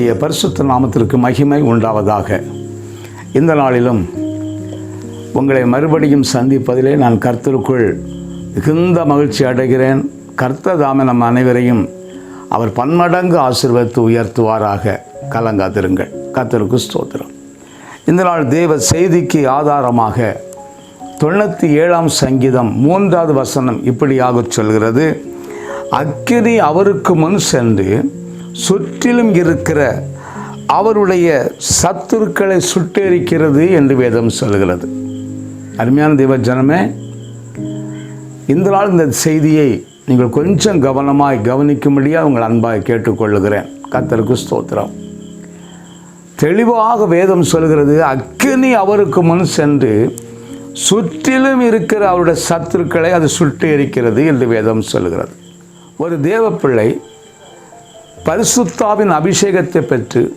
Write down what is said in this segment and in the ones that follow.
கர்த்தருடைய பரிசுத்த நாமத்திற்கு மகிமை உண்டாவதாக. இந்த நாளிலும் உங்களை மறுபடியும் சந்திப்பதிலே நான் கர்த்தருக்குள் மிகுந்த மகிழ்ச்சி அடைகிறேன். கர்த்த தாமே நம் அனைவரையும் அவர் பன்மடங்கு ஆசிர்வத்து உயர்த்துவாராக. கலங்காதிருங்கள். கர்த்தருக்கு ஸ்தோத்திரம். இந்த நாள் தேவ செய்திக்கு ஆதாரமாக தொண்ணூற்றி ஏழாம் சங்கீதம் மூன்றாவது வசனம் இப்படியாக சொல்கிறது. அக்கினி அவருக்கு முன் சென்று சுற்றிலும் இருக்கிற அவருடைய சத்துருக்களை சுட்டெரிக்கிறது என்று வேதம் சொல்கிறது அருமையான தெய்வ ஜனமே இந்த நாள் இந்த செய்தியை நீங்கள் கொஞ்சம் கவனமாய் கவனிக்கும்படியாக உங்கள் அன்பாக கேட்டுக்கொள்ளுகிறேன். கத்தருக்கு ஸ்தோத்திரம். தெளிவாக வேதம் சொல்கிறது அக்கினி அவருக்கு முன் சென்று சுற்றிலும் இருக்கிற அவருடைய சத்துருக்களை அது சுட்டு எரிக்கிறது என்று வேதம் சொல்கிறது ஒரு தேவப்பிள்ளை பரிசுத்தாவின் அபிஷேகத்தை பெற்று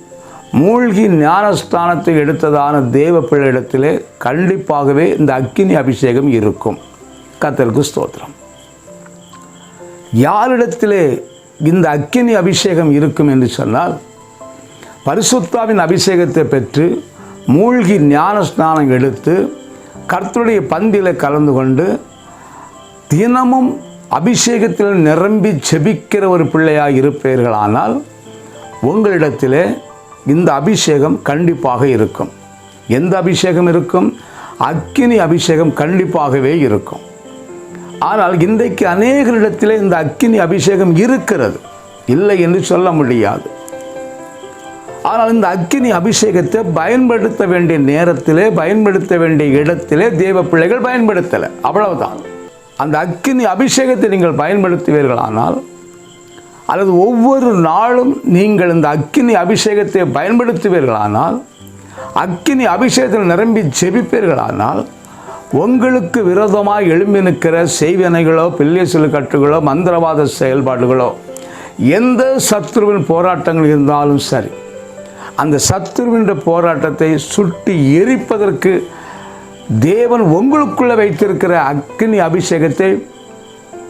மூழ்கி ஞானஸ்தானத்தை எடுத்ததான தேவ பிள்ளையிடத்திலே கண்டிப்பாகவே இந்த அக்கினி அபிஷேகம் இருக்கும். கத்தலுக்கு ஸ்தோத்திரம். யாரிடத்திலே இந்த அக்கினி அபிஷேகம் இருக்கும் என்று சொன்னால் பரிசுத்தாவின் அபிஷேகத்தை பெற்று மூழ்கி ஞான ஸ்நானம் எடுத்து கர்த்தருடைய பந்தியில் கலந்து கொண்டு தினமும் அபிஷேகத்தில் நிரம்பி செபிக்கிற ஒரு பிள்ளையாக இருப்பீர்களானால் உங்களிடத்திலே இந்த அபிஷேகம் கண்டிப்பாக இருக்கும். எந்த அபிஷேகம் இருக்கும்? அக்கினி அபிஷேகம் கண்டிப்பாகவே இருக்கும். ஆனால் இன்றைக்கு அநேகரிடத்திலே இந்த அக்கினி அபிஷேகம் இருக்கிறது. இல்லை என்று சொல்ல முடியாது. ஆனால் இந்த அக்கினி அபிஷேகத்தை பயன்படுத்த வேண்டிய நேரத்திலே பயன்படுத்த வேண்டிய இடத்திலே தேவ பிள்ளைகள் பயன்படுத்தலை. அவ்வளவுதான். அந்த அக்கினி அபிஷேகத்தை நீங்கள் பயன்படுத்துவீர்களானால் அல்லது ஒவ்வொரு நாளும் நீங்கள் இந்த அக்கினி அபிஷேகத்தை பயன்படுத்துவீர்களானால் அக்கினி அபிஷேகத்தில் நிரம்பி செபிப்பீர்களானால் உங்களுக்கு விரோதமாக எழும்பி நிற்கிற செய்வினைகளோ பில்லிய கட்டுகளோ மந்திரவாத செயல்பாடுகளோ எந்த சத்ருவின் போராட்டங்கள் இருந்தாலும் சரி அந்த சத்ருவின்ற போராட்டத்தை சுட்டி எரிப்பதற்கு தேவன் உங்களுக்குள்ளே வைத்திருக்கிற அக்னி அபிஷேகத்தை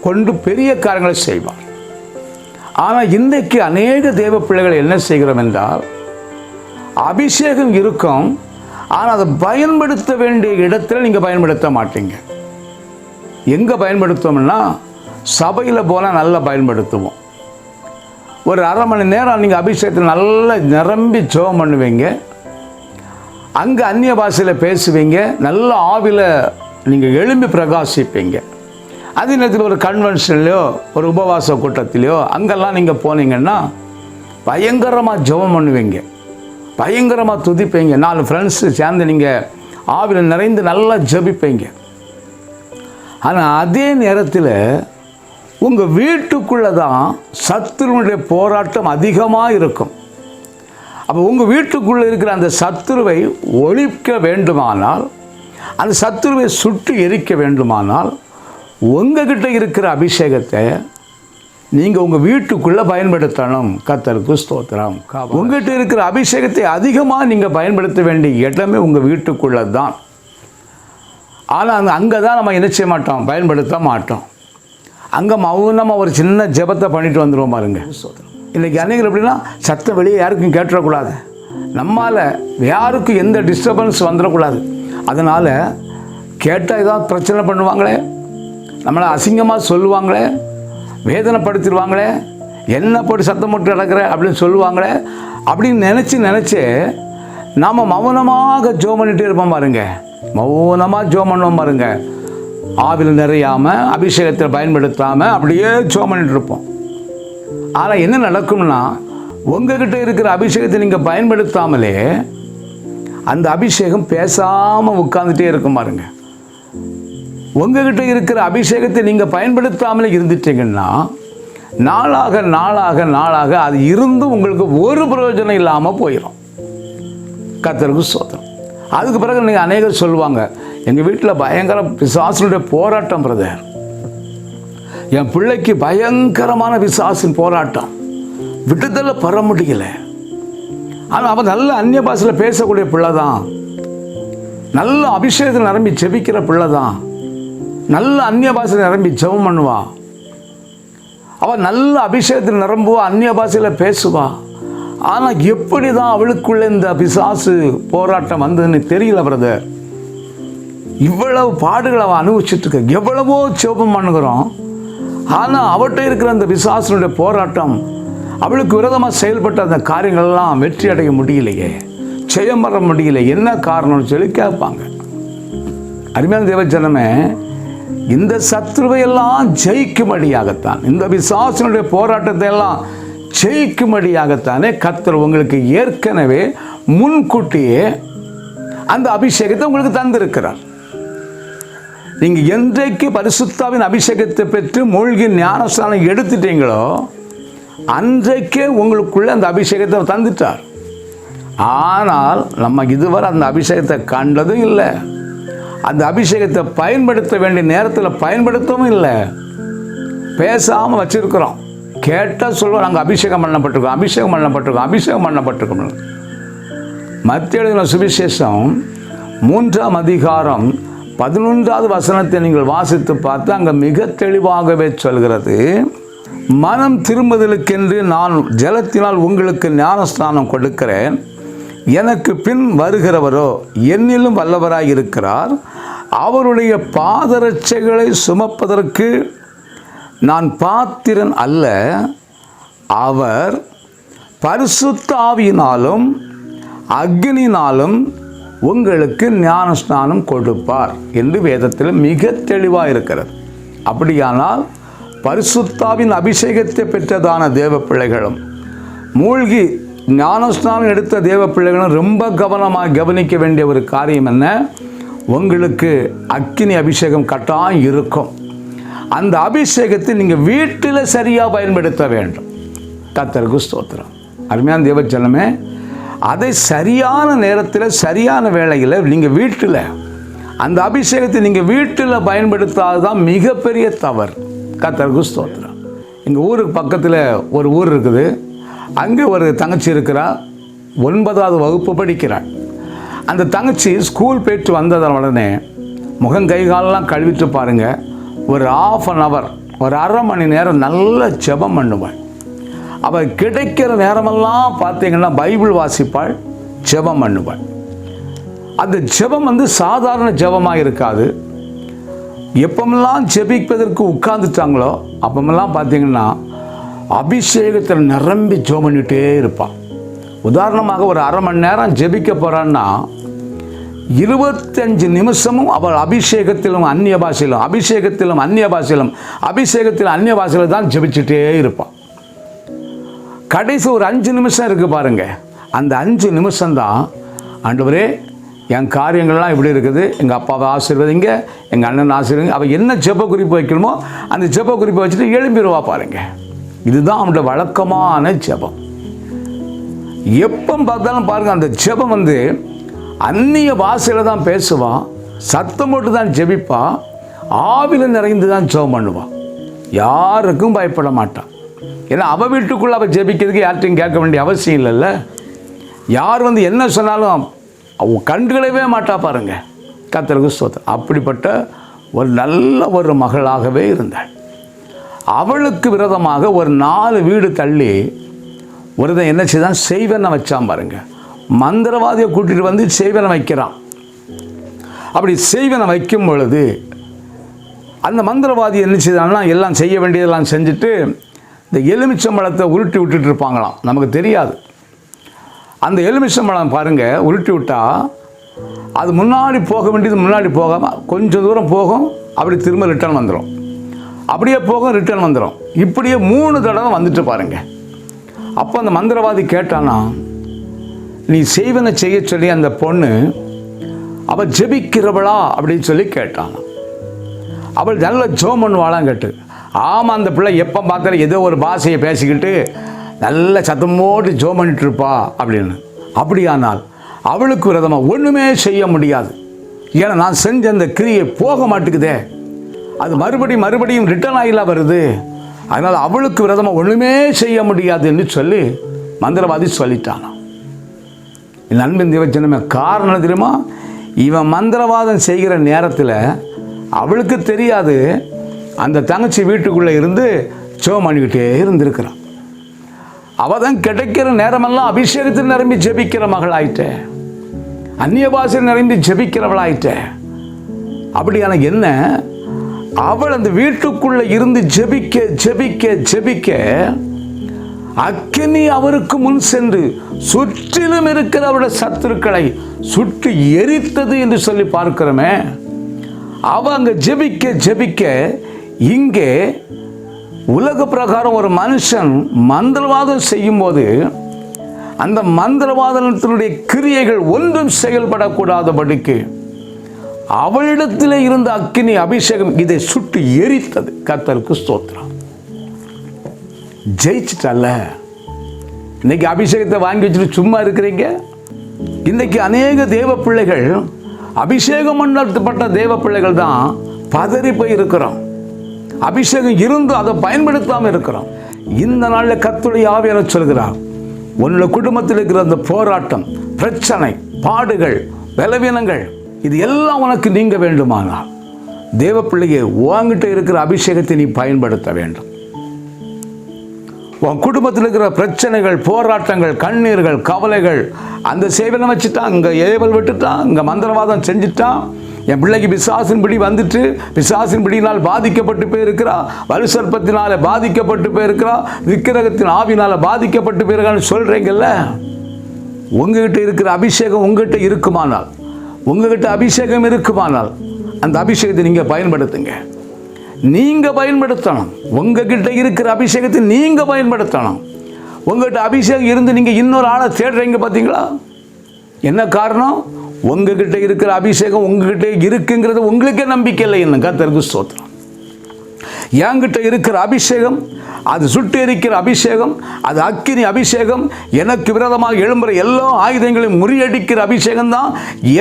கொண்டு பெரிய காரியங்களை செய்வார். ஆனால் இன்றைக்கு அநேக தேவ பிள்ளைகள் என்ன செய்கிறோம் என்றால் அபிஷேகம் இருக்கும் ஆனால் அதை பயன்படுத்த வேண்டிய இடத்துல நீங்கள் பயன்படுத்த மாட்டீங்க. எங்கே பயன்படுத்துவோம்னா சபையில் போனால் நல்லா பயன்படுத்துவோம். ஒரு அரை மணி நேரம் நீங்கள் அபிஷேகத்தில் நல்லா நிரம்பி ஜெபம் பண்ணுவீங்க. அங்கே அந்நிய பாஷையில் பேசுவீங்க நல்ல ஆவியில் நீங்கள் எழும்பி பிரகாசிப்பீங்க. அதே நேரத்தில் ஒரு கன்வென்ஷன்லையோ ஒரு உபவாச கூட்டத்திலையோ அங்கெல்லாம் நீங்கள் போனீங்கன்னா பயங்கரமாக ஜெபம் பண்ணுவீங்க. பயங்கரமாக துதிப்பீங்க. நாலு ஃப்ரெண்ட்ஸு சேர்ந்து நீங்கள் ஆவியில் நிறைந்து நல்லா ஜெபிப்பீங்க. ஆனால் அதே நேரத்தில் உங்கள் வீட்டுக்குள்ளே தான் சத்துருவனுடைய போராட்டம் அதிகமாக இருக்கும். அப்போ உங்கள் வீட்டுக்குள்ளே இருக்கிற அந்த சத்துருவை ஒழிக்க வேண்டுமானால் அந்த சத்துருவை சுட்டு எரிக்க வேண்டுமானால் உங்ககிட்ட இருக்கிற அபிஷேகத்தை நீங்கள் உங்கள் வீட்டுக்குள்ளே பயன்படுத்தணும். கத்தருக்கு ஸ்தோத்திரம். உங்ககிட்ட இருக்கிற அபிஷேகத்தை அதிகமாக நீங்கள் பயன்படுத்த வேண்டிய இடமே உங்கள் வீட்டுக்குள்ளே தான் ஆனால் அங்கே அங்கே தான் நம்ம என்ன செய்ய மாட்டோம்? பயன்படுத்த மாட்டோம். அங்கே மௌனமாக ஒரு சின்ன ஜெபத்தை பண்ணிட்டு வந்துடுவோம் பாருங்க. இன்றைக்கி அநேகர் எப்படின்னா சத்தம் வெளியே யாருக்கும் கேட்டுறக்கூடாது. நம்மால் யாருக்கும் எந்த டிஸ்டர்பன்ஸ் வந்துடக்கூடாது அதனால் கேட்டால் ஏதாவது பிரச்சனை பண்ணுவாங்களே நம்மளை அசிங்கமாக சொல்லுவாங்களே வேதனைப்படுத்திடுவாங்களே என்ன போட்டு சத்தம் போட்டு நடக்கிற? அப்படின்னு சொல்லுவாங்களே அப்படின்னு நினச்சி நினச்சி நாம் மௌனமாக ஜோ பண்ணிகிட்டே இருப்போம் பாருங்க. மௌனமாக ஜோ பண்ணுவோம் பாருங்க. ஆவில் நிறையாமல் அபிஷேகத்தில் பயன்படுத்தாமல் அப்படியே ஜோ பண்ணிகிட்டு இருப்போம். ஆனால் என்ன நடக்கும்னா உங்ககிட்ட இருக்கிற அபிஷேகத்தை நீங்கள் பயன்படுத்தாமலே அந்த அபிஷேகம் பேசாமல் உட்காந்துட்டே இருக்கும் பாருங்க. உங்ககிட்ட இருக்கிற அபிஷேகத்தை நீங்கள் பயன்படுத்தாமலே இருந்துட்டீங்கன்னா நாளாக நாளாக நாளாக அது இருந்தும் உங்களுக்கு ஒரு பிரயோஜனம் இல்லாமல் போயிடும் கத்தருக்கு சோதனம் அதுக்கு பிறகு நீங்கள் அநேகர் சொல்லுவாங்க எங்கள் வீட்டில் பயங்கர பிசாசனுடைய போராட்டம் பிரதர் என் பிள்ளைக்கு பயங்கரமான விசாசின் போராட்டம். விடுதலை பெற முடியல. ஆனால் அவன் நல்ல அந்நிய பாஷையில் பேசக்கூடிய பிள்ளை தான் நல்ல அபிஷேகத்தில் நிரம்பி ஜெபிக்கிற பிள்ளை தான் நல்ல அந்நிய பாஷையில் நிரம்பி ஜெபம் பண்ணுவா. அவள் நல்ல அபிஷேகத்தில் நிரம்புவா அந்நிய பாஷையில் பேசுவா. ஆனால் எப்படி தான் அவளுக்குள்ள இந்த பிசாசு போராட்டம் வந்ததுன்னு தெரியல பிரதர் இவ்வளவு பாடுகளை அவள் அனுபவிச்சுட்டு இருக்க எவ்வளவோ ஜெபம் பண்ணுகிறோம் ஆனால் அவட்ட இருக்கிற அந்த விசுவாசனுடைய போராட்டம் அவளுக்கு விரோதமாக செயல்பட்ட அந்த காரியங்கள்லாம் வெற்றி அடைய முடியலையே ஜெயம் வர முடியல. என்ன காரணம்னு சொல்லி கேட்பாங்க. அருமையான தேவச்சனமே இந்த சத்ருவையெல்லாம் ஜெயிக்கும்படியாகத்தான் இந்த விசாசனுடைய போராட்டத்தை எல்லாம் ஜெயிக்கும்படியாகத்தானே கத்தர் உங்களுக்கு ஏற்கனவே முன்கூட்டியே அந்த அபிஷேகத்தை உங்களுக்கு தந்திருக்கிறார். நீங்கள் என்றைக்கு பரிசுத்தாவின் அபிஷேகத்தை பெற்று மூழ்கி ஞானஸ்தானம் எடுத்துட்டீங்களோ அன்றைக்கே உங்களுக்குள்ளே அந்த அபிஷேகத்தை தந்துட்டார். ஆனால் நம்ம இதுவரை அந்த அபிஷேகத்தை கண்டதும் இல்லை. அந்த அபிஷேகத்தை பயன்படுத்த வேண்டிய நேரத்தில் பயன்படுத்தவும் இல்லை. பேசாமல் வச்சிருக்கிறோம். கேட்டால் சொல்லுவோம் நாங்கள் அபிஷேகம் பண்ணப்பட்டிருக்கோம் அபிஷேகம் பண்ணப்பட்டிருக்கோம் அபிஷேகம் பண்ணப்பட்டிருக்கோம். மத்திய எழுதின சுவிசேஷம் மூன்றாம் அதிகாரம் பதினொன்றாவது வசனத்தை நீங்கள் வாசித்து பார்த்து அங்கே மிக தெளிவாகவே சொல்கிறது மனம் திரும்புதலுக்கென்று நான் ஜலத்தினால் உங்களுக்கு ஞானஸ்தானம் கொடுக்கிறேன். எனக்கு பின் வருகிறவரோ என்னிலும் வல்லவராய் இருக்கிறார். அவருடைய பாதரட்சைகளை சுமப்பதற்கு நான் பாத்திரன் அல்ல. அவர் பரிசுத்த ஆவியினாலும் அக்னினாலும் உங்களுக்கு ஞானஸ்நானம் கொடுப்பார் என்று வேதத்தில் மிக தெளிவாக இருக்கிறது அப்படியானால் பரிசுத்தாவின் அபிஷேகத்தை பெற்றதான தேவ பிள்ளைகளும் மூழ்கி ஞானஸ்நானம் எடுத்த தேவ பிள்ளைகளும் ரொம்ப கவனமாக கவனிக்க வேண்டிய ஒரு காரியம் என்ன? உங்களுக்கு அக்கினி அபிஷேகம் கட்டாயம் இருக்கும். அந்த அபிஷேகத்தை நீங்கள் வீட்டில் சரியாக பயன்படுத்த வேண்டும். கத்தருக்கு ஸ்தோத்திரம். அருமையான தேவச்சலமே அதை சரியான நேரத்தில் சரியான வேலையில் நீங்கள் வீட்டில் அந்த அபிஷேகத்தை நீங்கள் வீட்டில் பயன்படுத்தாது தான் மிகப்பெரிய தவறு. கத்தருக்கு ஸ்தோத்திரம். எங்கள் ஊருக்கு பக்கத்தில் ஒரு ஊர் இருக்குது. அங்கே ஒரு தங்கச்சி இருக்கிறா. ஒன்பதாவது வகுப்பு படிக்கிறாள். அந்த தங்கச்சி ஸ்கூல் போயிட்டு வந்ததன் உடனே முகம் கை கழுவிட்டு பாருங்கள் ஒரு ஆஃப் அன் ஹவர் ஒரு அரை மணி நேரம் நல்ல ஜெபம் பண்ணுவாள். அவள் கிடைக்கிற நேரமெல்லாம் பார்த்தீங்கன்னா பைபிள் வாசிப்பாள் ஜெபம் பண்ணுவாள். அந்த ஜெபம் வந்து சாதாரண ஜெபமாக இருக்காது. எப்பமெல்லாம் ஜெபிப்பதற்கு உட்கார்ந்துட்டாங்களோ அப்பமெல்லாம் பார்த்தீங்கன்னா அபிஷேகத்தில் நிரம்பி ஜெபம் பண்ணிகிட்டே இருப்பாள். உதாரணமாக ஒரு அரை மணி நேரம் ஜெபிக்க போகிறான்னா இருபத்தஞ்சு நிமிஷமும் அவள் அபிஷேகத்திலும் அந்நிய பாஷையிலும் அபிஷேகத்திலும் அந்நிய பாஷையிலும் அபிஷேகத்தில் அந்நிய பாஷையில் தான் ஜெபிச்சுட்டே இருப்பாள். கடைசி ஒரு அஞ்சு நிமிஷம் இருக்குது பாருங்க. அந்த அஞ்சு நிமிஷம்தான் ஆண்டவரே என் காரியங்கள்லாம் இப்படி இருக்குது. எங்கள் அப்பாவை ஆசீர்வதிங்க எங்கள் அண்ணன் ஆசீர்வதிங்க. அவள் என்ன ஜெப குறிப்பு வைக்கணுமோ அந்த ஜெப குறிப்பை வச்சுட்டு எழும்பிடுவா பாருங்க. இதுதான் அவனுடைய வழக்கமான ஜெபம். எப்போ பார்த்தாலும் பாருங்க அந்த ஜெபம் வந்து அந்நிய வாசையில் தான் பேசுவான் சத்தம் போட்டு தான் ஜெபிப்பான் ஆவில நிறைந்து தான் ஜெபம் பண்ணுவான் யாருக்கும் பயப்பட மாட்டான் ஏன்னா அவள் வீட்டுக்குள்ளே அவள் ஜெபிக்கிறதுக்கு யார்கிட்டையும் கேட்க வேண்டிய அவசியம் இல்லைல்ல. யார் வந்து என்ன சொன்னாலும் அவ கண்டுகளவே மாட்டா பாருங்க. கத்தருக்கு ஸ்தோத்திரம். அப்படிப்பட்ட ஒரு நல்ல ஒரு மகளாகவே இருந்தாள். அவளுக்கு விரதமாக ஒரு நாலு வீடு தள்ளி ஒருத்தன் என்ன செய்தான்? செய்வனை வச்சான் பாருங்க. மந்திரவாதியை கூட்டிகிட்டு வந்து செய்வனை வைக்கிறான். அப்படி செய்வனை வைக்கும் பொழுது அந்த மந்திரவாதி என்ன செய்தான்னா எல்லாம் செய்ய வேண்டியதெல்லாம் செஞ்சுட்டு இந்த எலுமிச்சம்பழத்தை உருட்டி விட்டுட்டு இருப்பாங்களாம். நமக்கு தெரியாது. அந்த எலுமிச்சம்பழம் பாருங்கள் உருட்டி விட்டால் அது முன்னாடி போக வேண்டியது முன்னாடி போகாமல் கொஞ்சம் தூரம் போகும் அப்படி திரும்ப ரிட்டர்ன் வந்துடும் அப்படியே போகும் ரிட்டர்ன் வந்துடும் இப்படியே மூணு தடவை வந்துட்டு பாருங்கள் அப்போ அந்த மந்திரவாதி கேட்டானா நீ செய்வனை செய்ய சொல்லி அந்த பொண்ணு அவள் ஜெபிக்கிறவளா? அப்படின்னு சொல்லி கேட்டான். அவள் நல்ல ஜோம் பண்ணுவாளாம் கேட்டு ஆமாம் அந்த பிள்ளை எப்போ பார்த்தாலும் ஏதோ ஒரு பாஷையை பேசிக்கிட்டு நல்ல சத்தமோடு ஜோ ஜோம் பண்ணிட்டு இருப்பா அப்படின்னு. அப்படியானால் அவளுக்கு விரதமாக ஒன்றுமே செய்ய முடியாது. ஏன்னா நான் செஞ்ச அந்த கிரியை போக மாட்டேங்குதே. அது மறுபடியும் மறுபடியும் ரிட்டர்ன் ஆகிலாம் வருது. அதனால் அவளுக்கு விரதமாக ஒன்றுமே செய்ய முடியாதுன்னு சொல்லி மந்திரவாதி சொல்லிட்டானாம் என் அன்பின் தேவச்சனமே காரணம் தெரியுமா? இவன் மந்திரவாதம் செய்கிற நேரத்தில் அவளுக்கு தெரியாது. அந்த தங்கச்சி வீட்டுக்குள்ளே இருந்து ஜோ பண்ணிக்கிட்டே இருந்திருக்கிறான். அவள் தான் கிடைக்கிற நேரமெல்லாம் அபிஷேகத்தில் நிரம்பி ஜெபிக்கிற மகளாயிட்ட அந்நிய நிரம்பி ஜெபிக்கிறவளாயிட்ட அப்படியான என்ன? அவள் அந்த வீட்டுக்குள்ளே இருந்து ஜெபிக்க ஜெபிக்க ஜெபிக்க அக்கினி அவருக்கு முன் சென்று சுற்றிலும் இருக்கிற அவருடைய சத்துருக்களை சுட்டு எரித்தது என்று சொல்லி பார்க்கிறோமே. அவ அங்கே ஜெபிக்க ஜெபிக்க இங்கே உலக பிரகாரம் ஒரு மனுஷன் மந்திரவாதம் செய்யும்போது அந்த மந்திரவாதத்தினுடைய கிரியைகள் ஒன்றும் செயல்படக்கூடாதபடிக்கு அவளிடத்தில் இருந்த அக்கினி அபிஷேகம் இதை சுட்டு எரித்தது. கத்தருக்கு ஸ்தோத்திரம். ஜெயிச்சிட்டல்ல. இன்னைக்கு அபிஷேகத்தை வாங்கி வச்சுட்டு சும்மா இருக்கிறீங்க? இன்னைக்கு அநேக தேவ பிள்ளைகள் அபிஷேகம் பண்ணப்பட்ட தேவ பிள்ளைகள் தான் பதறி போய் இருக்கிறோம். அபிஷேகம் இருந்தும் அதை பயன்படுத்தாமல் இருக்கிறோம். இந்த நாளில் கத்துடைய ஆவியான சொல்கிறார்? உன்னோட குடும்பத்தில் இருக்கிற அந்த போராட்டம் பிரச்சனை பாடுகள் பலவீனங்கள் இது எல்லாம் உனக்கு நீங்க வேண்டுமானால் தேவ பிள்ளையை உங்ககிட்ட இருக்கிற அபிஷேகத்தை நீ பயன்படுத்த வேண்டும். உன் குடும்பத்தில் இருக்கிற பிரச்சனைகள் போராட்டங்கள் கண்ணீர்கள் கவலைகள் அந்த சேவலை வச்சுட்டான் இங்கே ஏவல் விட்டுட்டான் இங்கே மந்திரவாதம் செஞ்சுட்டான் என் பிள்ளைக்கு பிசாசின் வந்துட்டு பிசாசின் பாதிக்கப்பட்டு போயிருக்கிறா வலுசற்பத்தினால பாதிக்கப்பட்டு போயிருக்கிறா விக்கிரகத்தின் ஆவினால் பாதிக்கப்பட்டு போயிருக்கான்னு சொல்கிறீங்கல்ல உங்ககிட்ட இருக்கிற அபிஷேகம் உங்ககிட்ட இருக்குமானால் உங்ககிட்ட அபிஷேகம் இருக்குமானால் அந்த அபிஷேகத்தை நீங்கள் பயன்படுத்துங்க. நீங்கள் பயன்படுத்தணும். உங்ககிட்ட இருக்கிற அபிஷேகத்தை நீங்கள் பயன்படுத்தணும். உங்கள்கிட்ட அபிஷேகம் இருந்து நீங்கள் இன்னொரு ஆளை தேடுறீங்க பார்த்தீங்களா என்ன காரணம்? உங்ககிட்ட இருக்கிற அபிஷேகம் உங்ககிட்ட இருக்குங்கிறது உங்களுக்கே நம்பிக்கை இல்லை என்னங்க தெலுங்கு ஸ்தோத்திரம். என்கிட்ட இருக்கிற அபிஷேகம் அது சுட்டு எரிக்கிற அபிஷேகம் அது அக்கினி அபிஷேகம் எனக்கு விரோதமாக எழும்புற எல்லா ஆயுதங்களையும் முறியடிக்கிற அபிஷேகம் தான்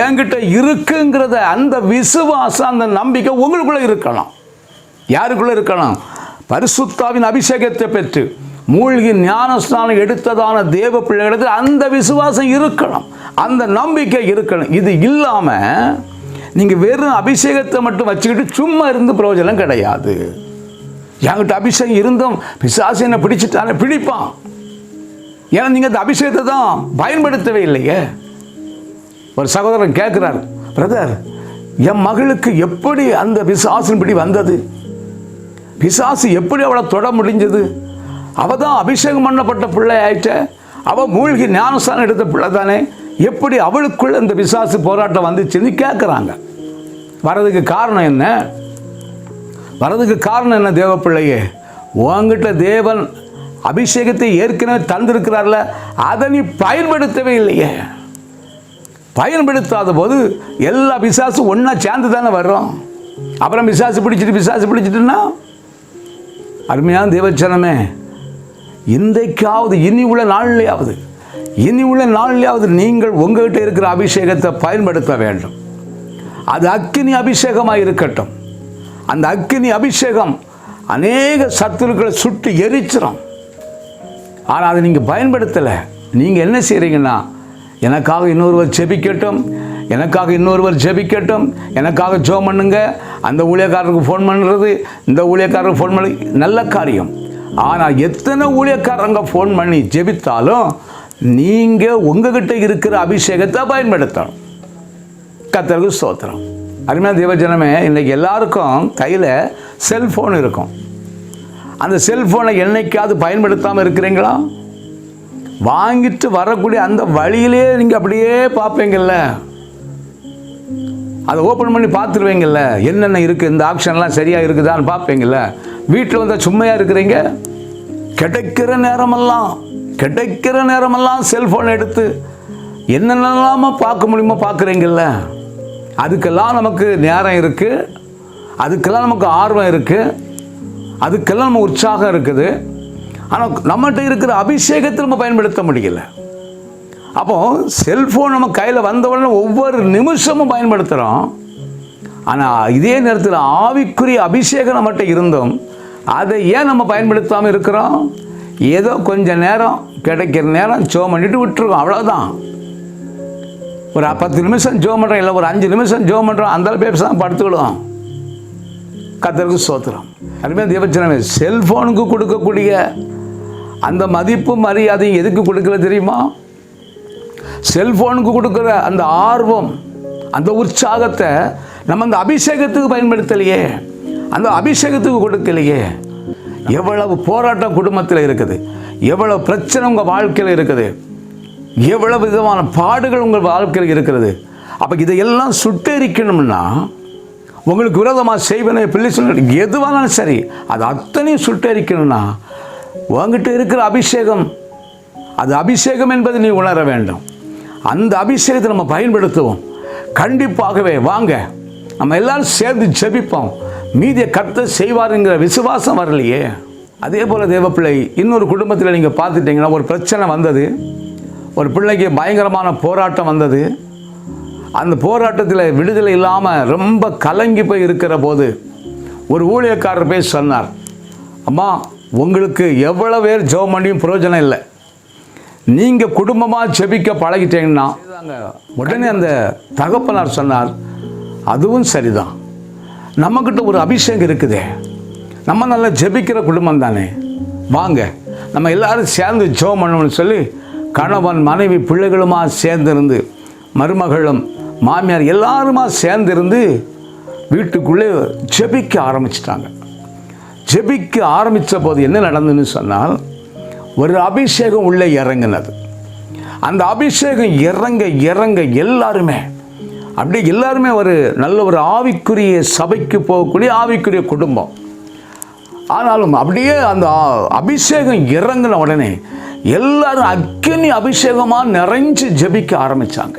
என்கிட்ட இருக்குங்கிறத அந்த விசுவாசம் அந்த நம்பிக்கை உங்களுக்குள்ளே இருக்கலாம். யாருக்குள்ளே இருக்கலாம்? பரிசுத்தாவின் அபிஷேகத்தை பெற்று மூழ்கி ஞானஸ்நானம் எடுத்ததான தேவ பிள்ளைகளுக்கு அந்த விசுவாசம் இருக்கணும். அந்த நம்பிக்கை இருக்கணும். இது இல்லாமல் நீங்கள் வெறும் அபிஷேகத்தை மட்டும் வச்சுக்கிட்டு சும்மா இருந்து பிரயோஜனம் கிடையாது. என்கிட்ட அபிஷேகம் இருந்தும் பிசாசு என்னை பிடிச்சிட்டானே பிடிப்பான். ஏன்னா நீங்கள் அந்த அபிஷேகத்தை தான் பயன்படுத்தவே இல்லையே. ஒரு சகோதரன் கேட்குறார் பிரதர் என் மகளுக்கு எப்படி அந்த பிசாசின்படி வந்தது? பிசாசு எப்படி அவளை தொட முடிஞ்சது? அவள் தான் அபிஷேகம் பண்ணப்பட்ட பிள்ளை ஆயிட்ட அவள் மூழ்கி ஞானஸ்தானம் எடுத்த பிள்ளை தானே எப்படி அவளுக்குள்ள இந்த பிசாசு போராட்டம் வந்துச்சுன்னு கேட்குறாங்க வரதுக்கு காரணம் என்ன? வரதுக்கு காரணம் என்ன தேவ பிள்ளையே உன்கிட்ட தேவன் அபிஷேகத்தை ஏற்கனவே தந்திருக்கிறார்ல அதை நீ பயன்படுத்தவே இல்லையே. பயன்படுத்தாத போது எல்லா பிசாசும் ஒன்றா சேர்ந்து தானே வர்றோம். அப்புறம் பிசாசு பிடிச்சிட்டு பிசாசு பிடிச்சிட்டுன்னா? அருமையான தேவச்சனமே. இன்றைக்காவது இனி உள்ள நாள்லையாவது இனி உள்ள நாள்லையாவது நீங்கள் உங்ககிட்ட இருக்கிற அபிஷேகத்தை பயன்படுத்த வேண்டும். அது அக்கினி அபிஷேகமாக இருக்கட்டும். அந்த அக்கினி அபிஷேகம் அநேக சத்துருக்களை சுட்டு எரிச்சிடும் ஆனால் அதை நீங்கள் பயன்படுத்தலை. நீங்கள் என்ன செய்கிறீங்கன்னா எனக்காக இன்னொருவர் ஜெபிக்கட்டும் எனக்காக இன்னொருவர் ஜெபிக்கட்டும் எனக்காக ஜோ பண்ணுங்க அந்த ஊழியக்காரருக்கு ஃபோன் பண்ணுறது இந்த ஊழியக்காரருக்கு ஃபோன் பண்ணி நல்ல காரியம். ஆனால் எத்தனை ஊழியக்காரங்க ஃபோன் பண்ணி ஜெபித்தாலும் நீங்கள் உங்ககிட்ட இருக்கிற அபிஷேகத்தை பயன்படுத்தணும். கத்தருக்கு ஸ்தோத்திரம். அருமையான தேவஜனமே இன்றைக்கி எல்லாருக்கும் கையில் செல்ஃபோன் இருக்கும். அந்த செல்ஃபோனை என்னைக்காவது பயன்படுத்தாமல் இருக்கிறீங்களா? வாங்கிட்டு வரக்கூடிய அந்த வழியிலே நீங்கள் அப்படியே பார்ப்பீங்கள்ல அதை ஓப்பன் பண்ணி பார்த்துருவீங்கல்ல. என்னென்ன இருக்குது இந்த ஆப்ஷன்லாம் சரியாக இருக்குதான்னு பார்ப்பீங்கல்ல. வீட்டில் வந்து சும்மையாக இருக்கிறீங்க? கிடைக்கிற நேரமெல்லாம் கிடைக்கிற நேரமெல்லாம் செல்ஃபோன் எடுத்து என்னென்னலாமோ பார்க்க முடியுமோ பார்க்குறீங்கல்ல? அதுக்கெல்லாம் நமக்கு நேரம் இருக்குது அதுக்கெல்லாம் நமக்கு ஆர்வம் இருக்குது அதுக்கெல்லாம் நம்ம உற்சாகம் இருக்குது. ஆனால் நம்மகிட்ட இருக்கிற அபிஷேகத்தை நம்ம பயன்படுத்த முடியல. அப்போது செல்ஃபோன் நம்ம கையில் வந்த உடனே ஒவ்வொரு நிமிஷமும் பயன்படுத்துகிறோம் ஆனால் இதே நேரத்தில் ஆவிக்குரிய அபிஷேகம் நம்மகிட்ட இருந்தும் அதை ஏன் நம்ம பயன்படுத்தாமல் இருக்கிறோம்? ஏதோ கொஞ்சம் நேரம் கிடைக்கிற நேரம் ஜோ பண்ணிட்டு விட்டுருக்கோம். அவ்வளோதான் ஒரு பத்து நிமிஷம் ஜோ பண்ணுறோம் இல்லை ஒரு அஞ்சு நிமிஷம் ஜோ பண்ணுறோம் அந்த பேப்ஸ் தான் படுத்துக்கிடுவோம். கத்தருக்கு சோத்திரம் அருமையாக தேவச்சனமே செல்ஃபோனுக்கு கொடுக்கக்கூடிய அந்த மதிப்பு மரியாதையும் எதுக்கு கொடுக்கல தெரியுமா? செல்ஃபோனுக்கு கொடுக்குற அந்த ஆர்வம் அந்த உற்சாகத்தை நம்ம அந்த அபிஷேகத்துக்கு பயன்படுத்தலையே. அந்த அபிஷேகத்துக்கு கொடுக்கலையே. எவ்வளவு போராட்டம் குடும்பத்தில் இருக்குது. எவ்வளவு பிரச்சனை உங்கள் வாழ்க்கையில் இருக்குது. எவ்வளவு விதமான பாடுகள் உங்கள் வாழ்க்கையில் இருக்கிறது அப்போ இதையெல்லாம் சுட்டெரிக்கணும்னா உங்களுக்கு விரோதமாக செய்வனை பிள்ளை சொல்ல எதுவானாலும் சரி அது அத்தனையும் சுட்டெரிக்கணும்னா உங்ககிட்ட இருக்கிற அபிஷேகம் அது அபிஷேகம் என்பதை நீ உணர வேண்டும். அந்த அபிஷேகத்தை நம்ம பயன்படுத்துவோம். கண்டிப்பாகவே வாங்க. நம்ம எல்லாரும் சேர்ந்து ஜெபிப்போம். மீதியை கர்த்த செய்வாருங்கிற விசுவாசம் வரலையே. அதே போல் தேவப்பிள்ளை இன்னொரு குடும்பத்தில் நீங்கள் பார்த்துட்டீங்கன்னா ஒரு பிரச்சனை வந்தது. ஒரு பிள்ளைக்கு பயங்கரமான போராட்டம் வந்தது. அந்த போராட்டத்தில் விடுதலை இல்லாமல் ரொம்ப கலங்கி போய் இருக்கிற போது ஒரு ஊழியக்காரர் போய் சொன்னார் அம்மா உங்களுக்கு எவ்வளோ பேர் ஜெபம் பண்ணியும் பிரயோஜனம் இல்லை. நீங்கள் குடும்பமாக ஜெபிக்க பழகிட்டீங்கன்னா உடனே அந்த தகப்பனார் சொன்னார் அதுவும் சரிதான். நம்மக்கிட்ட ஒரு அபிஷேகம் இருக்குது. நம்ம நல்லா ஜெபிக்கிற குடும்பம் தானே. வாங்க நம்ம எல்லாரும் சேர்ந்து ஜோம் பண்ணணும்னு சொல்லி கணவன் மனைவி பிள்ளைகளுமா சேர்ந்திருந்து மருமகளும் மாமியார் எல்லாருமா சேர்ந்திருந்து வீட்டுக்குள்ளே ஜெபிக்க ஆரம்பிச்சிட்டாங்க. ஜெபிக்க ஆரம்பித்த போது என்ன நடந்ததுன்னு சொன்னால் ஒரு அபிஷேகம் உள்ளே இறங்கினது. அந்த அபிஷேகம் இறங்க இறங்க எல்லாருமே அப்படியே எல்லாருமே ஒரு நல்ல ஒரு ஆவிக்குரிய சபைக்கு போகக்கூடிய ஆவிக்குரிய குடும்பம். ஆனாலும் அப்படியே அந்த அபிஷேகம் இறங்கின உடனே எல்லாரும் அக்கினி அபிஷேகமாக நிறைஞ்சு ஜெபிக்க ஆரம்பித்தாங்க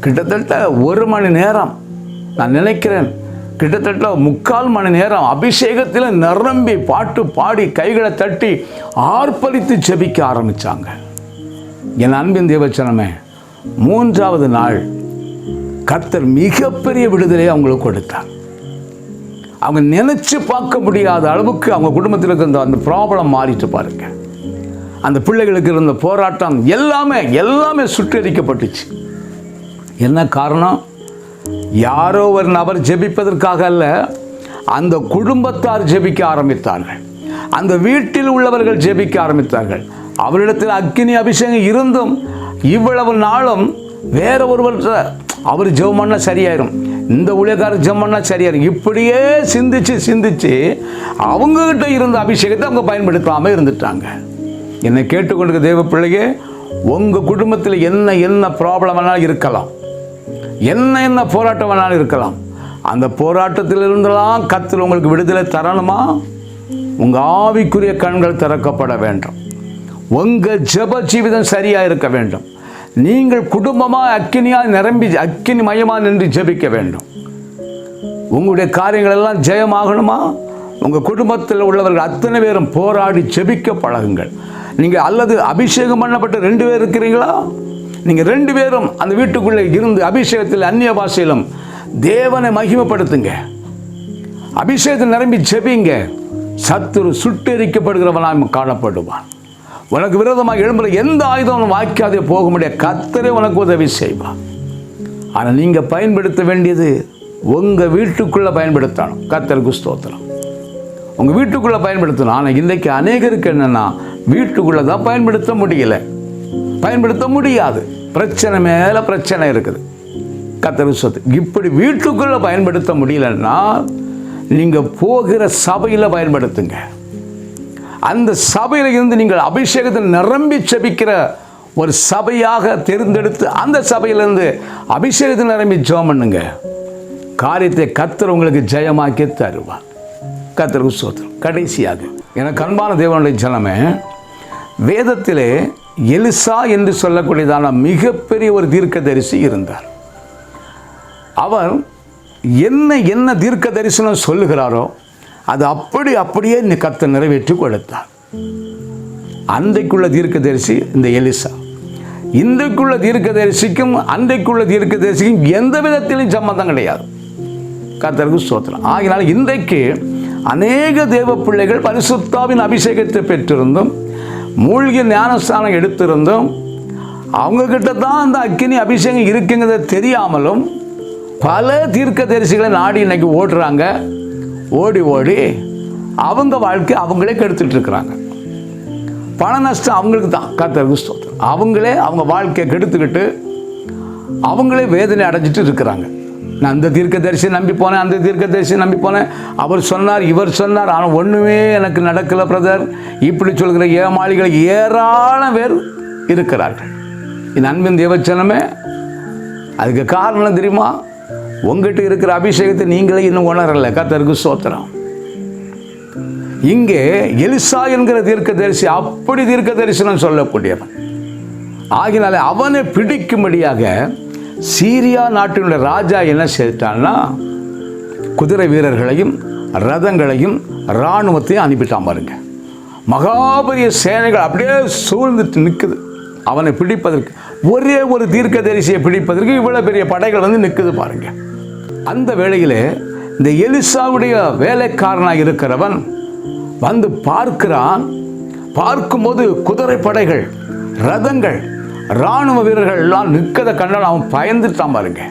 கிட்டத்தட்ட ஒரு மணி நேரம் நான் நினைக்கிறேன் கிட்டத்தட்ட முக்கால் மணி நேரம் அபிஷேகத்தில் நிரம்பி பாட்டு பாடி கைகளை தட்டி ஆர்ப்பரித்து ஜெபிக்க ஆரம்பிச்சாங்க. என் அன்பின் தேவச்சனமே மூன்றாவது நாள் கர்த்தர் மிகப்பெரிய விடுதலையை அவங்களுக்கு கொடுத்தார். அவங்க நினைச்சு பார்க்க முடியாத அளவுக்கு அவங்க குடும்பத்தில் இருக்கிற அந்த ப்ராப்ளம் மாறிட்டு பாருங்க. அந்த பிள்ளைகளுக்கு இருந்த போராட்டம் எல்லாமே எல்லாமே சுற்றறிக்கப்பட்டுச்சு என்ன காரணம்? யாரோ ஒரு நபர் ஜெபிப்பதற்காக அல்ல அந்த குடும்பத்தார் ஜெபிக்க ஆரம்பித்தார்கள். அந்த வீட்டில் உள்ளவர்கள் ஜெபிக்க ஆரம்பித்தார்கள். அவரிடத்தில் அக்னி அபிஷேகம் இருந்தும் இவ்வளவு நாளும் வேற ஒருவர் அவர் ஜெபம் பண்ணால் சரியாயிரும். இந்த ஊழியக்காரர் ஜெபம் பண்ணால் சரியாயிரும். இப்படியே சிந்திச்சு சிந்திச்சு அவங்ககிட்ட இருந்த அபிஷேகத்தை அவங்க பயன்படுத்தாமல் இருந்துட்டாங்க. என்னை கேட்டுக்கொண்டிருக்க தேவ பிள்ளையே உங்கள் குடும்பத்தில் என்ன என்ன ப்ராப்ளம் வேணாலும் இருக்கலாம். என்ன என்ன போராட்டம் வேணாலும் இருக்கலாம். அந்த போராட்டத்தில் இருந்தெல்லாம் கத்தில் உங்களுக்கு விடுதலை தரணுமா? உங்கள் ஆவிக்குரிய கண்கள் திறக்கப்பட வேண்டும். உங்கள் ஜெப ஜீவிதம் சரியாக இருக்க வேண்டும். நீங்கள் குடும்பமாக அக்கினியாக நிரம்பி அக்கினி மயமாக நின்று ஜெபிக்க வேண்டும். உங்களுடைய காரியங்கள் எல்லாம் ஜெயமாகணுமா? உங்கள் குடும்பத்தில் உள்ளவர்கள் அத்தனை பேரும் போராடி ஜெபிக்க பழகுங்கள். நீங்கள் அல்லது அபிஷேகம் பண்ணப்பட்ட ரெண்டு பேர் இருக்கிறீங்களா? நீங்கள் ரெண்டு பேரும் அந்த வீட்டுக்குள்ளே இருந்து அபிஷேகத்தில் அந்நிய பாஷையிலும் தேவனை மகிமைப்படுத்துங்க. அபிஷேகத்தில் நிரம்பி ஜெபிங்க. சத்துரு சுட்டெரிக்கப்படுகிறவனாக காணப்படுவான். உனக்கு விரோதமாக எழும்புற எந்த ஆயுதம் வாய்க்காதே போக முடிய கத்தரே உனக்கு உதவி செய்வான் ஆனால் நீங்கள் பயன்படுத்த வேண்டியது உங்கள் வீட்டுக்குள்ளே பயன்படுத்தணும். கத்தருக்கு ஸ்தோத்திரம். உங்கள் வீட்டுக்குள்ளே பயன்படுத்தணும். ஆனால் இன்றைக்கு அநேகருக்கு என்னென்னா வீட்டுக்குள்ளே தான் பயன்படுத்த முடியல. பயன்படுத்த முடியாது. பிரச்சனை மேலே பிரச்சனை இருக்குது. கத்தருக்கு சொத்து இப்படி வீட்டுக்குள்ளே பயன்படுத்த முடியலன்னா நீங்கள் போகிற சபையில் பயன்படுத்துங்க. அந்த சபையில் இருந்து நீங்கள் அபிஷேகத்தில் நிரம்பி செபிக்கிற ஒரு சபையாக தேர்ந்தெடுத்து அந்த சபையிலேருந்து அபிஷேகத்தில் நிரம்பி ஜோம் பண்ணுங்க. காரியத்தை கத்தர் உங்களுக்கு ஜெயமாக்கி தருவார். கத்தருக்கு சோத்திரம் கடைசியாக எனக்கு அன்பான தேவனுடைய ஜனமே வேதத்திலே எலிசா என்று சொல்லக்கூடியதான மிகப்பெரிய ஒரு தீர்க்கதரிசி இருந்தார். அவர் என்ன என்ன தீர்க்க தரிசனம் சொல்லுகிறாரோ அது அப்படி அப்படியே இந்த கத்தை நிறைவேற்றி கொடுத்தார். அன்றைக்குள்ள தீர்க்கதரிசி இந்த எலிசா. இன்றைக்குள்ள தீர்க்கதரிசிக்கும் அன்றைக்குள்ள தீர்க்கதரிசிக்கும் எந்த விதத்திலும் சம்மந்தம் கிடையாது. கர்த்தருக்கு சோத்திரம் ஆகினால் இன்றைக்கு அநேக தேவ பிள்ளைகள் பரிசுத்தாவின் அபிஷேகத்தை பெற்றிருந்தும் மூழ்கி ஞானஸ்தானம் எடுத்திருந்தும் அவங்கக்கிட்ட தான் அந்த அக்கினி அபிஷேகம் இருக்குங்கிறத தெரியாமலும் பல தீர்க்கதரிசிகளை நாடி இன்னைக்கு ஓடுறாங்க. ஓடி ஓடி அவங்க வாழ்க்கை அவங்களே கெடுத்துட்டு இருக்கிறாங்க பண நஷ்டம் அவங்களுக்கு தான். கத்தருக்கு ஸ்தோத்திரம். அவங்களே அவங்க வாழ்க்கையை கெடுத்துக்கிட்டு அவங்களே வேதனை அடைஞ்சிட்டு இருக்கிறாங்க. நான் அந்த தீர்க்கதரிசி நம்பி போனேன் அந்த தீர்க்கதரிசி நம்பி போனேன். அவர் சொன்னார் இவர் சொன்னார் ஆனால் ஒன்றுமே எனக்கு நடக்கல பிரதர். இப்படி சொல்கிற ஏமாளிகள் ஏராளம் பேர் இருக்கிறார்கள். என் அன்பின் தேவச்சனமே அதுக்கு காரணம் தெரியுமா? உங்ககிட்ட இருக்கிற அபிஷேகத்தை நீங்களே இன்னும் உணரல. கத்தருக்கு சோத்திரம் இங்கே எலிசா என்கிற தீர்க்கதரிசி அப்படி தீர்க்க தரிசனம் சொல்லக்கூடியவன். ஆகினால அவனை பிடிக்கும்படியாக சீரியா நாட்டினுடைய ராஜா என்ன செய்தான்னா குதிரை வீரர்களையும் ரதங்களையும் இராணுவத்தையும் அனுப்பிட்டான் பாருங்க. மகாபரிய சேனைகள் அப்படியே சூழ்ந்துட்டு நிற்குது அவனை பிடிப்பதற்கு ஒரே ஒரு தீர்க்கதரிசியை பிடிப்பதற்கு இவ்வளோ பெரிய படைகள் வந்து நிற்குது பாருங்கள் அந்த வேளையிலே இந்த எலிசாவுடைய வேலைக்காரனாக இருக்கிறவன் வந்து பார்க்கிறான். பார்க்கும்போது குதிரை படைகள் ரதங்கள் இராணுவ வீரர்கள் எல்லாம் நிற்கத கண்டால் அவன் பயந்துட்டான் பாருங்க.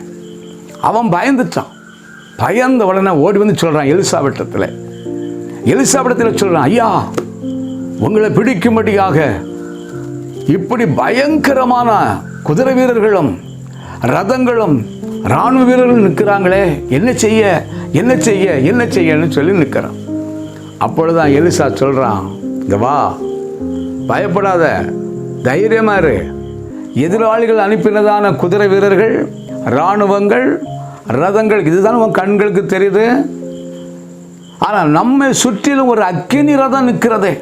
அவன் பயந்துட்டான். பயந்த உடனே ஓடி வந்து சொல்கிறான் எலிசாபெட்டத்தில். எலிசாபெட்டத்தில் சொல்கிறான் ஐயா உங்களை பிடிக்கும்படியாக இப்படி பயங்கரமான குதிரை வீரர்களும் ரதங்களும் இராணுவ வீரர்கள் நிற்கிறாங்களே என்ன செய்ய என்ன செய்ய என்ன செய்யன்னு சொல்லி நிற்கிறான். அப்பொழுதுதான் எலிசா சொல்கிறான் இங்கே வா பயப்படாத தைரியமாக இரு. எதிராளிகள் அனுப்பினதான குதிரை வீரர்கள் இராணுவங்கள் ரதங்கள் இதுதான் உன் கண்களுக்கு தெரியுது. ஆனால் நம்மை சுற்றிலும் ஒரு அக்கினி ரதம் நிற்கிறதே.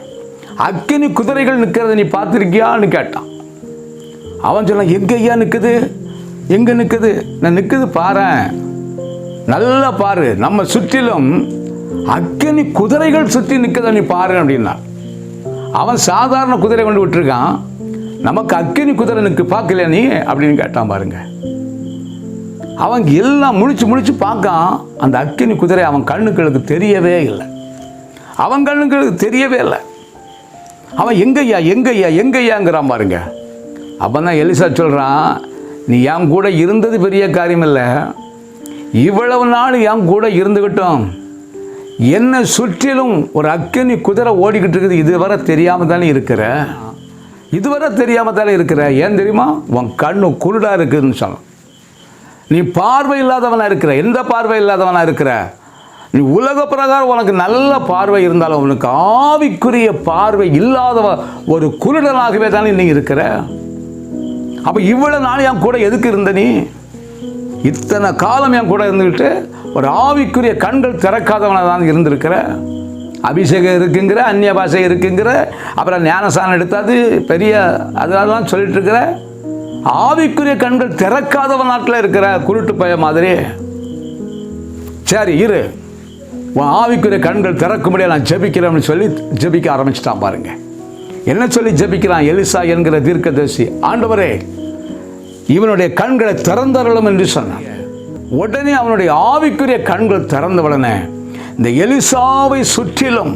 அக்கினி குதிரைகள் நிற்கிறத நீ பார்த்துருக்கியான்னு கேட்டான். அவன் சொன்னான் எங்க ஐயா நிற்குது எங்கே நிற்குது நான் நிற்குது பாரு நல்லா பாரு. நம்ம சுற்றிலும் அக்கினி குதிரைகள் சுற்றி நிற்கிறத நீ பாரு அப்படின்னா. அவன் சாதாரண குதிரை கொண்டு விட்டுருக்கான். நமக்கு அக்கினி குதிரை நிற்கு பார்க்கல நீ? அப்படின்னு கேட்டான் பாருங்க. அவன் எல்லாம் முழிச்சு முழிச்சு பார்க்கான். அந்த அக்கினி குதிரை அவன் கண்ணுக்களுக்கு தெரியவே இல்லை. அவன் கண்ணுக்களுக்கு தெரியவே இல்லை. அவன் எங்கய்யா எங்கய்யா எங்கய்யாங்கிறான் பாருங்க. அப்போ தான் எலிசா சொல்கிறான் நீ என் கூட இருந்தது பெரிய காரியம் இல்லை இவ்வளவு நாள் என் கூட இருந்துக்கிட்டோம் என்னை சுற்றிலும் ஒரு அக்கினி குதிரை ஓடிக்கிட்டு இருக்குது. இதுவரை தெரியாமல் தானே இருக்கிற? இதுவரை தெரியாமல் தானே இருக்கிற? ஏன் தெரியுமா? உன் கண்ணு குருடாக இருக்குதுன்னு சொன்னான். நீ பார்வை இல்லாதவனாக இருக்கிற? எந்த பார்வை இல்லாதவனாக இருக்கிற? நீ உலக பிரகாரம் உனக்கு நல்ல பார்வை இருந்தாலும் உனக்கு ஆவிக்குரிய பார்வை இல்லாதவ ஒரு குருடனாகவே தானே நீ இருக்கிற? அப்போ இவ்வளோ நாள் என் கூட எதுக்கு இருந்த நீ? இத்தனை காலம் என் கூட இருந்துக்கிட்டு ஒரு ஆவிக்குரிய கண்கள் திறக்காதவனாக தான் இருந்திருக்கிற. அபிஷேகம் இருக்குங்கிற அந்நிய பாஷை இருக்குங்கிற அப்புறம் ஞானசானம் எடுத்தாது பெரிய அதெல்லாம் சொல்லிட்டு இருக்கிற. ஆவிக்குரிய கண்கள் திறக்காதவன் நாட்டில் இருக்கிற குருட்டு பய மாதிரி. சரி இரு. உன் ஆவிக்குரிய கண்கள் திறக்கும்படியாக நான் ஜெபிக்கிறேன்னு சொல்லி ஜெபிக்க ஆரம்பிச்சிட்டான் பாருங்கள் என்ன சொல்லி ஜபிக்கிறான் எலிசா என்கிற தீர்க்கதரிசி? ஆண்டவரே இவனுடைய கண்களை திறந்தரலும் என்று சொன்னான். உடனே அவனுடைய ஆவிக்குரிய கண்கள் திறந்தவுடனே இந்த எலிசாவை சுற்றிலும்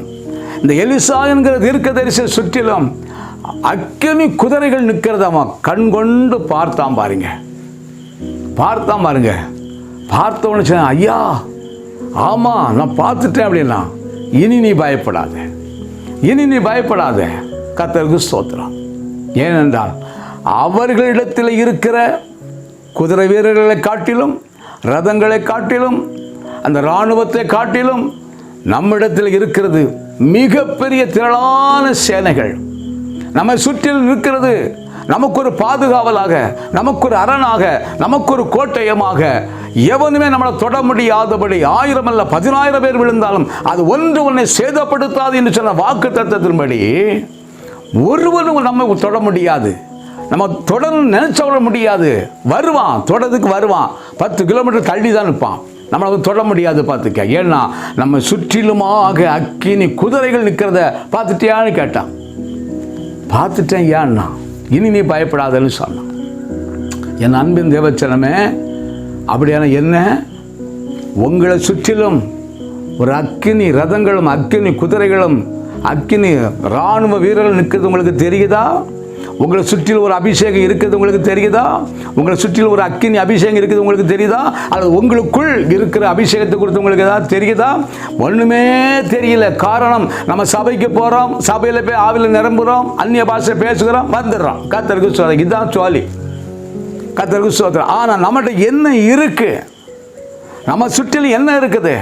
இந்த எலிசா என்கிற தீர்க்கதரிசியை சுற்றிலும் அக்கனி குதிரைகள் நிற்கிறத அவன் கண் கொண்டு பார்த்தான் பாருங்க. பார்த்தான் பாருங்க. பார்த்த உடனே ஐயா ஆமாம் நான் பார்த்துட்டேன் அப்படின்னா இனி நீ பயப்படாத. இனி நீ பயப்படாத. கத்தருக்கு ஸ்தோத்திரம். ஏனென்றால் அவர்களிடத்தில் இருக்கிற குதிரை வீரர்களை காட்டிலும் ரதங்களை காட்டிலும் அந்த இராணுவத்தை காட்டிலும் நம்மிடத்தில் இருக்கிறது மிகப்பெரிய திரளான சேனைகள். நம்மை சுற்றிலும் இருக்கிறது நமக்கு ஒரு பாதுகாவலாக நமக்கு ஒரு அரணாக நமக்கு ஒரு கோட்டயமாக. எவனுமே நம்மளை தொட முடியாதபடி ஆயிரம் அல்ல பதினாயிரம் பேர் விழுந்தாலும் அது ஒன்று ஒன்றை சேதப்படுத்தாது என்று சொன்ன வாக்கு தத்துவத்தின்படி ஒருவரும் நம்ம தொட முடியாது. நம்ம தொடர்ந்து விட முடியாது. வருவான் தொடதுக்கு வருவான். பத்து கிலோமீட்டர் தள்ளி தான் நிற்பான். நம்மளை தொட முடியாது பார்த்துக்க. ஏன்னா நம்ம சுற்றிலுமாக அக்கினி குதிரைகள் நிற்கிறத பார்த்துட்டியான்னு கேட்டான். பார்த்துட்டேன் ஏன்னா இனி நீ பயப்படாதன்னு சொன்னான். என் அன்பின் தேவச்சனமே அப்படியான என்ன? உங்களை சுற்றிலும் ஒரு அக்கினி ரதங்களும் அக்கினி குதிரைகளும் அக்கினி இராணுவ வீரர்கள் நிற்கிறது உங்களுக்கு தெரியுதா? உங்களை சுற்றில் ஒரு அபிஷேகம் இருக்கிறது உங்களுக்கு தெரியுதா? உங்களை சுற்றிலும் ஒரு அக்கினி அபிஷேகம் இருக்குது உங்களுக்கு தெரியுதா? அல்லது உங்களுக்குள் இருக்கிற அபிஷேகத்தை குறித்து உங்களுக்கு ஏதாவது தெரியுதா? ஒன்றுமே தெரியல. காரணம் நம்ம சபைக்கு போகிறோம் சபையில் போய் ஆவில நிரம்புகிறோம் அந்நிய பாஷை பேசுகிறோம் வந்துடுறோம். கத்தருக்கு சோதனை. இதுதான் சோழி கத்தருக்கு சோதனை. ஆனால் நம்மகிட்ட என்ன இருக்கு? நம்ம சுற்றிலும் என்ன இருக்குது?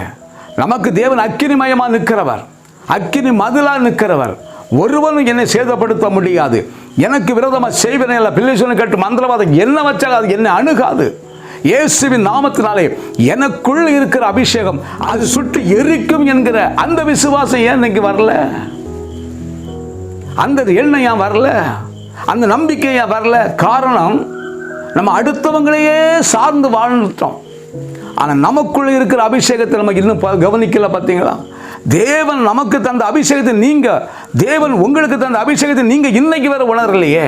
நமக்கு தேவன் அக்கினிமயமாக நிற்கிறவர். அக்கினி மதிலாக நிற்கிறவர். ஒருவனும் என்னை சேதப்படுத்த முடியாது. எனக்கு விரோதமாக செய்வனே இல்லை பில்லிசனு கேட்டு மந்திரவாதம் என்ன வச்சாலும் அது என்னை அணுகாது. இயேசுவின் நாமத்தினாலே எனக்குள் இருக்கிற அபிஷேகம் அது சுட்டு எரிக்கும் என்கிற அந்த விசுவாசம் ஏன் இன்னைக்கு வரல? அந்த எண்ணம் ஏன் வரல? அந்த நம்பிக்கை ஏன் வரல? காரணம் நம்ம அடுத்தவங்களையே சார்ந்து வாழ்ந்துட்டோம். ஆனால் நமக்குள்ளே இருக்கிற அபிஷேகத்தை நமக்கு இன்னும் ப- கவனிக்கல பார்த்தீங்களா தேவன் நமக்கு தந்த அபிஷேகத்தை நீங்கள் தேவன் உங்களுக்கு தந்த அபிஷேகத்தை நீங்கள் இன்னைக்கு வர உணரலையே.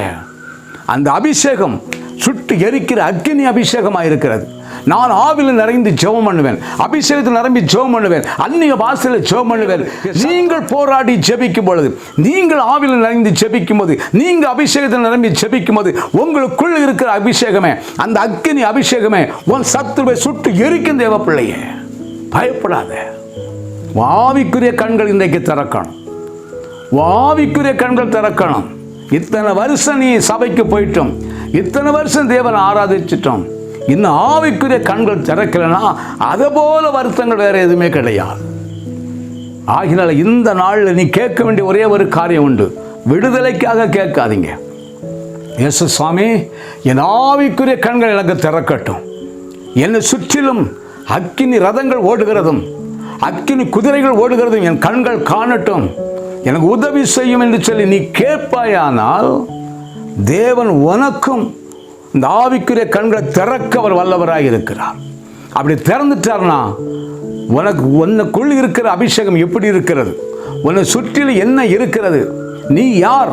அந்த அபிஷேகம் சுட்டு எரிக்கிற அக்னி அபிஷேகமாக இருக்கிறது. நான் ஆவில நிறைந்து ஜெபம் பண்ணுவேன் அபிஷேகத்தில் நிரம்பி ஜெபம் பண்ணுவேன் அந்நிய பாசையில் ஜெபம் பண்ணுவேன். நீங்கள் போராடி ஜெபிக்கும் பொழுது நீங்கள் ஆவில நிறைந்து ஜெபிக்கும் போது நீங்கள் அபிஷேகத்தில் நிரம்பி ஜெபிக்கும் போது உங்களுக்குள் இருக்கிற அபிஷேகமே அந்த அக்னி அபிஷேகமே உன் சத்துருவை சுட்டு எரிக்கும் தேவ பிள்ளையே பயப்படாத. வாவிக்குரிய கண்கள் இன்றைக்கு திறக்கணும். வாவிக்குரிய கண்கள் திறக்கணும். இத்தனை வருஷம் நீ சபைக்கு போயிட்டோம். இத்தனை வருஷம் தேவனை ஆராதிச்சிட்டோம். இன்னும் ஆவிக்குரிய கண்கள் திறக்கலைன்னா அதை போல வருத்தங்கள் வேற எதுவுமே கிடையாது. ஆகினால இந்த நாளில் நீ கேட்க வேண்டிய ஒரே ஒரு காரியம் உண்டு. விடுதலைக்காக கேட்காதீங்க. இயேசு சுவாமி என் ஆவிக்குரிய கண்கள் எனக்கு திறக்கட்டும். என்னை சுற்றிலும் அக்கினி ரதங்கள் ஓடுகிறதும் அக்கினி குதிரைகள் ஓடுகிறதும் என் கண்கள் காணட்டும். எனக்கு உதவி செய்யும் என்று சொல்லி நீ கேட்பாயானால் தேவன் உனக்கும் இந்த ஆவிக்குரிய கண்களை திறக்க அவர் வல்லவராக இருக்கிறார். அப்படி திறந்துட்டார்னா உனக்கு உனக்குள் இருக்கிற அபிஷேகம் எப்படி இருக்கிறது? உன்னை சுற்றிலும் என்ன இருக்கிறது? நீ யார்?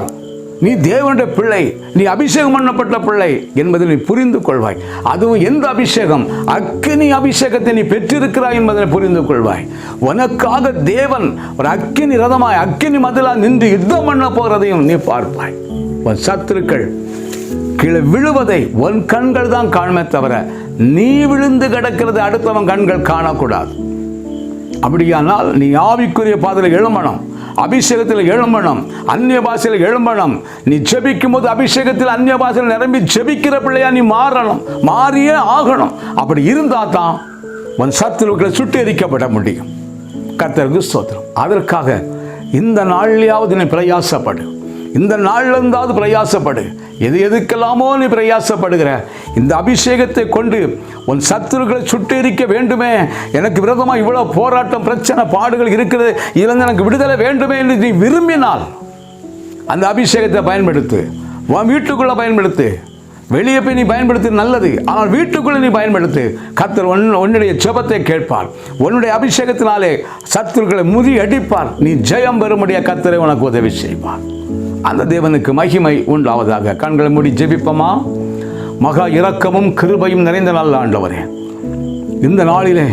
நீ தேவனுடைய பிள்ளை நீ அபிஷேகம் பண்ணப்பட்ட பிள்ளை என்பதை நீ புரிந்து கொள்வாய். அதுவும் எந்த அபிஷேகம்? அக்கினி அபிஷேகத்தை நீ பெற்றிருக்கிறாய் என்பதை புரிந்து கொள்வாய். உனக்காக தேவன் ஒரு அக்கினி ரதமாய் அக்கினி மதிலா நின்று யுத்தம் பண்ண போகிறதையும் நீ பார்ப்பாய். உன் சத்துருக்கள் கீழே விழுவதை உன் கண்கள் தான் காணுமே தவிர நீ விழுந்து கிடக்கிறது அடுத்தவன் கண்கள் காணக்கூடாது. அப்படியானால் நீ ஆவிக்குரிய பாதையில் எழுமணம் அபிஷேகத்தில் எழும்பணும் அந்நிய பாஷையில் எழும்பணும் நீ ஜெபிக்கும் போது அபிஷேகத்தில் அந்நிய பாஷையில் நிரம்பி ஜெபிக்கிற பிள்ளையா நீ மாறணும் மாறியே ஆகணும். அப்படி இருந்தால் தான் உன் சத்துருக்களை சுட்டெரிக்கப்பட முடியும். கர்த்தருக்கு ஸ்தோத்திரம். அதற்காக இந்த நாள்லையாவது நீ பிரயாசப்படு. இந்த நாளில் இருந்தாவது பிரயாசப்படு. எது எதுக்கெல்லாமோ நீ பிரயாசப்படுகிற. இந்த அபிஷேகத்தை கொண்டு உன் சத்துருக்களை சுட்டெரிக்க வேண்டுமே. எனக்கு விரதமாக இவ்வளோ போராட்டம் பிரச்சனை பாடுகள் இருக்கிறது இதிலிருந்து எனக்கு விடுதலை வேண்டுமே என்று நீ விரும்பினால் அந்த அபிஷேகத்தை பயன்படுத்து. உன் வீட்டுக்குள்ளே பயன்படுத்து. வெளியே போய் நீ பயன்படுத்து நல்லது. ஆனால் வீட்டுக்குள்ளே நீ பயன்படுத்து. கத்தர் ஒன் உன்னுடைய ஜெபத்தை கேட்பார். உன்னுடைய அபிஷேகத்தினாலே சத்துருக்களை முதி அடிப்பார் நீ ஜெயம் பெறும்படியாக கத்தரை உனக்கு உதவி செய்வார். அந்த தேவனுக்கு மகிமை உண்டாவதாக. கண்களை மூடி ஜெபிப்போமா? மகா இரக்கமும் கிருபையும் நிறைந்த நாள் ஆண்டவரே. இந்த நாளிலே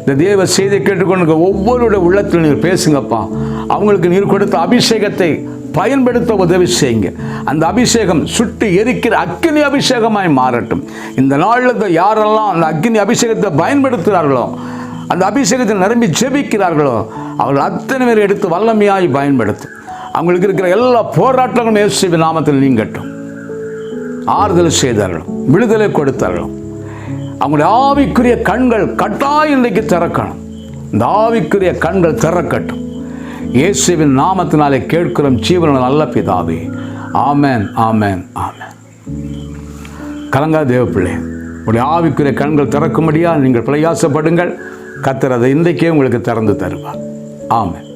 இந்த தேவ செய்தி கேட்டுக்கொண்டு ஒவ்வொருடைய உள்ளத்தில் நீர் பேசுங்கப்பா. அவங்களுக்கு நீர் கொடுத்த அபிஷேகத்தை பயன்படுத்த உதவி செய்யுங்க. அந்த அபிஷேகம் சுட்டு எரிக்கிற அக்னி அபிஷேகமாய் மாறட்டும். இந்த நாளில் இந்த யாரெல்லாம் அந்த அக்னி அபிஷேகத்தை பயன்படுத்துகிறார்களோ அந்த அபிஷேகத்தை நிரம்பி ஜெபிக்கிறார்களோ அவர்கள் அத்தனை பேர் எடுத்து வல்லமையாய் பயன்படுத்தும். அவங்களுக்கு இருக்கிற எல்லா போராட்டங்களும் இயேசு நாமத்தில் நீங்கட்டும். ஆறுதல் செய்தார்கள் விடுதலை கொடுத்தார்களும் அவங்களுடைய ஆவிக்குரிய கண்கள் கட்டாயம் இன்றைக்கு திறக்கணும். இந்த ஆவிக்குரிய கண்கள் திறக்கட்டும். இயேசுவின் நாமத்தினாலே கேட்கிறோம். ஜீவன நல்ல பிதாவே. ஆமேன் ஆமேன் ஆமேன். கலங்கா தேவப்பிள்ளை உடைய ஆவிக்குரிய கண்கள் திறக்கும்படியா நீங்கள் பிரயாசப்படுங்கள். கத்துறதை இன்றைக்கே உங்களுக்கு திறந்து தருவார். ஆமேன்.